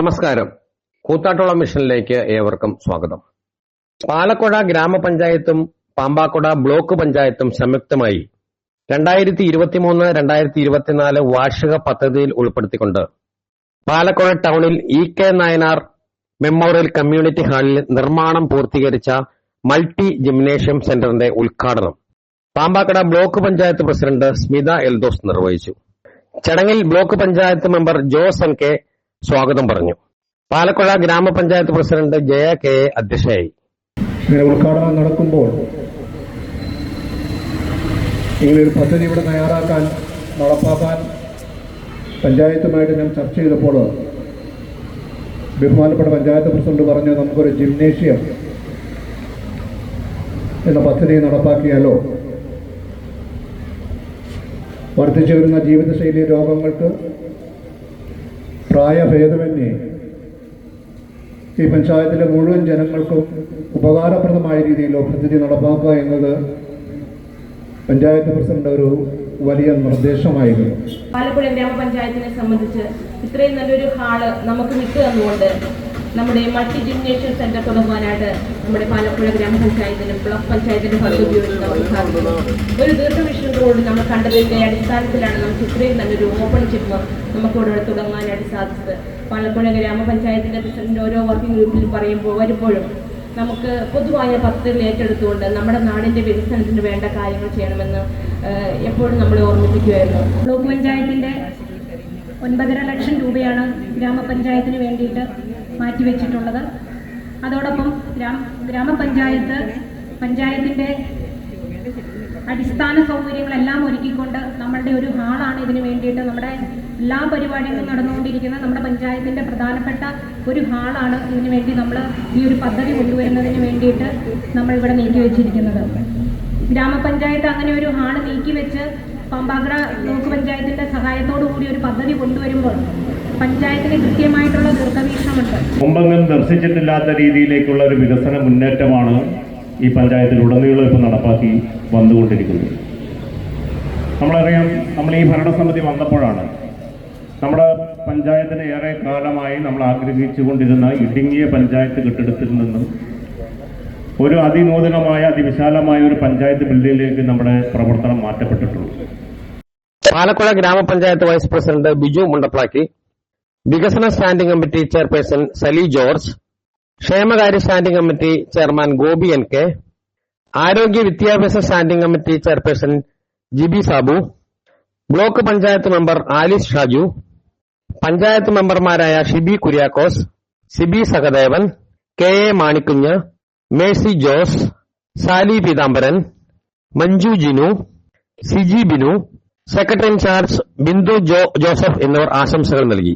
നമസ്കാരം. കൂത്താട്ടോളം മിഷനിലേക്ക് ഏവർക്കും സ്വാഗതം. പാലക്കുഴ ഗ്രാമപഞ്ചായത്തും പാമ്പാക്കുട ബ്ലോക്ക് പഞ്ചായത്തും സംയുക്തമായി രണ്ടായിരത്തി ഇരുപത്തിമൂന്ന് രണ്ടായിരത്തി ഇരുപത്തിനാല് വാർഷിക പദ്ധതിയിൽ ഉൾപ്പെടുത്തിക്കൊണ്ട് പാലക്കുഴ ടൗണിൽ E K Nayanar memorial community ഹാളിൽ നിർമ്മാണം പൂർത്തീകരിച്ച മൾട്ടി ജിംനേഷ്യം സെന്ററിന്റെ ഉദ്ഘാടനം പാമ്പാക്കട ബ്ലോക്ക് പഞ്ചായത്ത് പ്രസിഡന്റ് സ്മിത എൽദോസ് നിർവഹിച്ചു. ചടങ്ങിൽ block panchayat member Jose N K സ്വാഗതം പറഞ്ഞു. പാലക്കുഴ ഗ്രാമപഞ്ചായത്ത് പ്രസിഡന്റ് ജയ കെ അധ്യക്ഷയായി. ഇങ്ങനെ ഉദ്ഘാടനം നടക്കുമ്പോൾ ഇങ്ങനൊരു പദ്ധതി ഇവിടെ തയ്യാറാക്കാൻ നടപ്പാക്കാൻ പഞ്ചായത്തുമായിട്ട് ഞാൻ ചർച്ച ചെയ്തപ്പോൾ ബഹുമാനപ്പെട്ട പഞ്ചായത്ത് പ്രസിഡന്റ് പറഞ്ഞു നമുക്കൊരു ജിംനേഷ്യം എന്ന പദ്ധതി നടപ്പാക്കിയാലോ? വർദ്ധിച്ചു വരുന്ന ജീവിതശൈലി രോഗങ്ങൾക്ക് പ്രായഭേദമന്യേ ഈ പഞ്ചായത്തിലെ മുഴുവൻ ജനങ്ങൾക്കും ഉപകാരപ്രദമായ രീതിയിലോ പദ്ധതി നടപ്പാക്കുക എന്നത് പഞ്ചായത്ത് പ്രസിഡന്റ് ഒരു വലിയ നിർദ്ദേശമായിരുന്നു. ആലപ്പുഴ ഗ്രാമപഞ്ചായത്തിനെ സംബന്ധിച്ച് ഇത്രയും നല്ലൊരു ഹാൾ നമുക്ക് വിട്ടു തന്നുകൊണ്ട് നമ്മുടെ മൾട്ടി ജിംനേഷ്യം സെന്റർ തുടങ്ങുവാനായിട്ട് നമ്മുടെ പാലപ്പുഴ ഗ്രാമപഞ്ചായത്തിനും ബ്ലോക്ക് പഞ്ചായത്തിന്റെ പദ്ധതി ഉപയോഗിക്കുന്ന ഒരു ദീർഘവീക്ഷണത്തോട് നമ്മൾ കണ്ടതിന്റെ അടിസ്ഥാനത്തിലാണ് നമുക്ക് ഇത്രയും നല്ലൊരു ഓപ്പൺ ജിം നമുക്ക് ഇവിടെ തുടങ്ങാനായിട്ട് സാധിച്ചത്. പാലപ്പുഴ ഗ്രാമപഞ്ചായത്തിന്റെ പ്രസിഡന്റ് ഓരോ വർക്കിംഗ് ഗ്രൂപ്പിൽ പറയുമ്പോൾ വരുമ്പോഴും നമുക്ക് പൊതുവായ പദ്ധതികൾ ഏറ്റെടുത്തുകൊണ്ട് നമ്മുടെ നാടിന്റെ വികസനത്തിന് വേണ്ട കാര്യങ്ങൾ ചെയ്യണമെന്ന് എപ്പോഴും നമ്മൾ ഓർമ്മിപ്പിക്കുമായിരുന്നു ബ്ലോക്ക് പഞ്ചായത്തിന്റെ ഒൻപതര ലക്ഷം രൂപയാണ് ഗ്രാമപഞ്ചായത്തിന് വേണ്ടിയിട്ട് മാറ്റിവെച്ചിട്ടുള്ളത്. അതോടൊപ്പം ഗ്രാമ ഗ്രാമപഞ്ചായത്ത് പഞ്ചായത്തിന്റെ അടിസ്ഥാന സൗകര്യങ്ങളെല്ലാം ഒരുക്കിക്കൊണ്ട് നമ്മളുടെ ഒരു ഹാളാണ് ഇതിന് വേണ്ടിയിട്ട് നമ്മുടെ എല്ലാ പരിപാടികളും നടന്നുകൊണ്ടിരിക്കുന്ന നമ്മുടെ പഞ്ചായത്തിന്റെ പ്രധാനപ്പെട്ട ഒരു ഹാളാണ് ഇതിന് വേണ്ടി നമ്മൾ ഈ ഒരു പദ്ധതി കൊണ്ടുവരുന്നതിന് വേണ്ടിയിട്ട് നമ്മൾ ഇവിടെ നീക്കി വെച്ചിരിക്കുന്നത് ഗ്രാമപഞ്ചായത്ത് അങ്ങനെ ഒരു ഹാൾ നീക്കി വെച്ച് പമ്പാഗ്ര ബ്ലോക്ക് പഞ്ചായത്തിന്റെ സഹായത്തോടു കൂടി ഒരു പദ്ധതി കൊണ്ടുവരുമ്പോൾ പഞ്ചായത്തിന് കൃത്യമായിട്ടുള്ള ദീർഘവീക്ഷണമുണ്ട്. മുമ്പെങ്ങും ദർശിച്ചിട്ടില്ലാത്ത രീതിയിലേക്കുള്ള ഒരു വികസന മുന്നേറ്റമാണ് ഈ പഞ്ചായത്തിൽ ഉടനീളം ഇപ്പോൾ നടപ്പാക്കി വന്നുകൊണ്ടിരിക്കുന്നത്. നമ്മളറിയാം നമ്മൾ ഈ ഭരണസമിതി വന്നപ്പോഴാണ് നമ്മുടെ പഞ്ചായത്തിന് ഏറെ കാലമായി നമ്മൾ ആഗ്രഹിച്ചുകൊണ്ടിരുന്ന ഇടുങ്ങിയ പഞ്ചായത്ത് കെട്ടിടത്തിൽ നിന്നും ഒരു അതിനൂതനമായ അതിവിശാലമായ ഒരു പഞ്ചായത്ത് ബിൽഡിംഗിലേക്ക് നമ്മുടെ പ്രവർത്തനം മാറ്റപ്പെട്ടിട്ടുള്ളൂ. പാലക്കുഴ ഗ്രാമപഞ്ചായത്ത് വൈസ് പ്രസിഡന്റ് ബിജു മുണ്ടപ്ലാക്കി വികസന standing committee chairperson Sali George ക്ഷേമകാര്യ standing committee chairman Gopi N K ആരോഗ്യ വിദ്യാഭ്യാസ standing committee chairperson Jibi Sabu block panchayat member Alice Shaju panchayat മെമ്പർമാരായ Shibi Kuriakose Sibi Sahadevan K A Manikkunju Mercy Jose Sally Peethambaran Manju Jinu Siji Binu secretary in charge Bindu Jo Joseph എന്നിവർ ആശംസകൾ നൽകി